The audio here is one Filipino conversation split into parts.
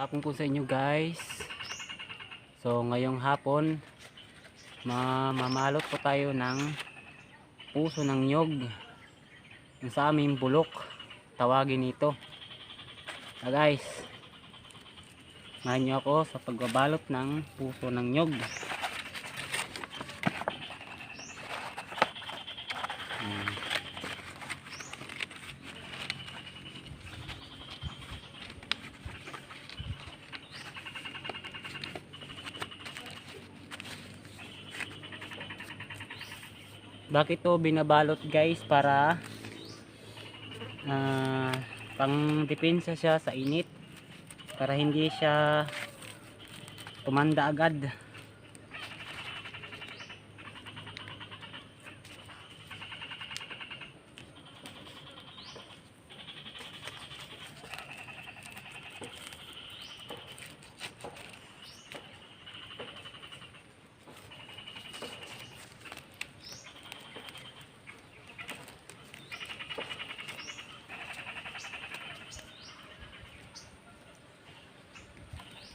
hapon po sa inyo guys. So ngayong hapon mamamalot po tayo ng puso ng nyog sa aming bulok. Tawagin ito. Ah guys Samahan niyo ako sa pagbabalot ng puso ng nyog bakit to binabalot guys? Para ah, pang depensa siya sa init. Para hindi siya tumanda agad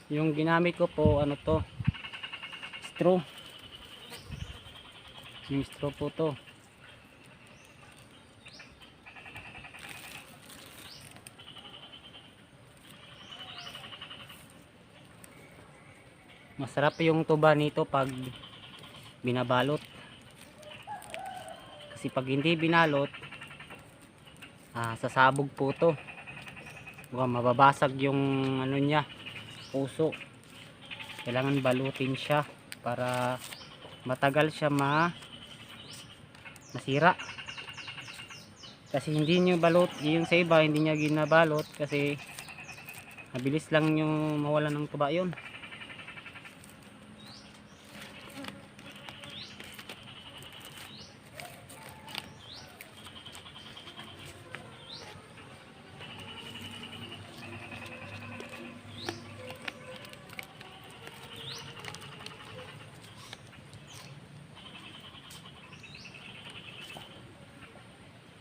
yung ginamit ko po ano to? Straw. Yung straw po to. Masarap yung tuba nito pag binabalot. Kasi pag hindi binalot ah, sasabog po to. Mukhang mababasag yung ano niya puso. Kailangan balutin siya para matagal siya ma masira. Kasi hindi nyo balot yung sa iba hindi niya ginabalot kasi mabilis lang yung mawala ng tuba yun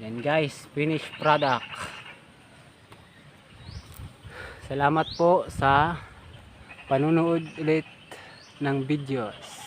Yan guys, finished product. Salamat po sa panunood ulit ng videos.